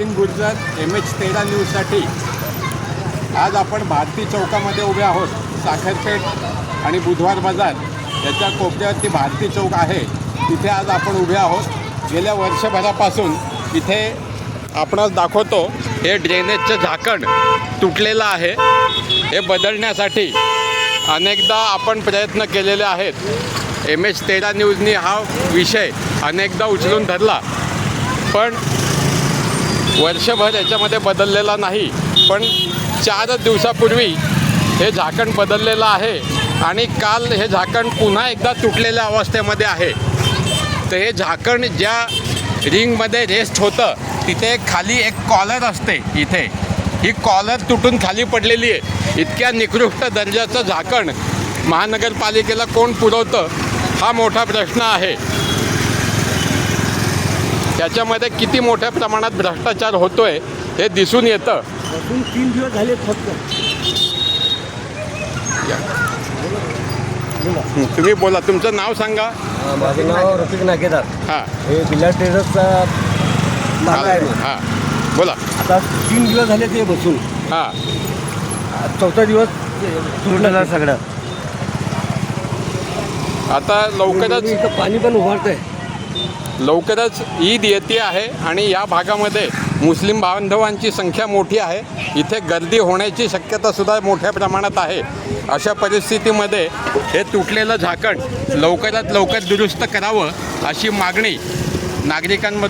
In Gujarat M H तेरा न्यूजसाठी आज आपण भारती चौकामध्ये उभे आहोत. साखरपेठ आणि बुधवार बाजार याच्या कोपऱ्यावरती भारती चौक आहे. तिथे आज आपण उभे आहोत. गेल्या वर्षभरापासून इथे आपणास दाखवतो हे ड्रेनेजचं झाकण तुटलेलं आहे. हे बदलण्यासाठी अनेकदा आपण प्रयत्न केलेले आहेत. एम एच तेरा न्यूजनी हा विषय अनेकदा उचलून धरला. पण वर्षभर याच्यामध्ये बदललेला नाही पण चारच दिवसापूर्वी हे झाकण बदललेलं आहे आणि काल हे झाकण पुन्हा एकदा तुटलेल्या अवस्थेमध्ये आहे. तर हे झाकण ज्या रिंगमध्ये रेस्ट होतं तिथे खाली एक कॉलर असते इथे. ही कॉलर तुटून खाली पडलेली आहे. इतक्या निकृष्ट दर्जाचं झाकण महानगरपालिकेला कोण पुरवतं हा मोठा प्रश्न आहे. त्याच्यामध्ये किती मोठ्या प्रमाणात भ्रष्टाचार होतोय हे दिसून येतं. अजून तीन दिवस झाले हं, तुम्ही बोला तुमचं नाव सांगा. माझं नाव रफिक नागेदार. हां. हे बिल्ला ट्रेडर्सचा. हां. बोला. आता तीन दिवस झाले ते बसून. हां. चौथा दिवस तुटलेला सगळं. आता लवकरच पाणी पण उभारतंय. लवकरच ईद येते आहे आणि या भागामध्ये मुस्लिम बांधवांची संख्या मोठी आहे. इथे गर्दी होण्याची शक्यतासुद्धा मोठ्या प्रमाणात आहे. अशा परिस्थितीमध्ये हे तुटलेलं झाकण लवकरात लवकर दुरुस्त करावं अशी मागणी नागरिकांमध्ये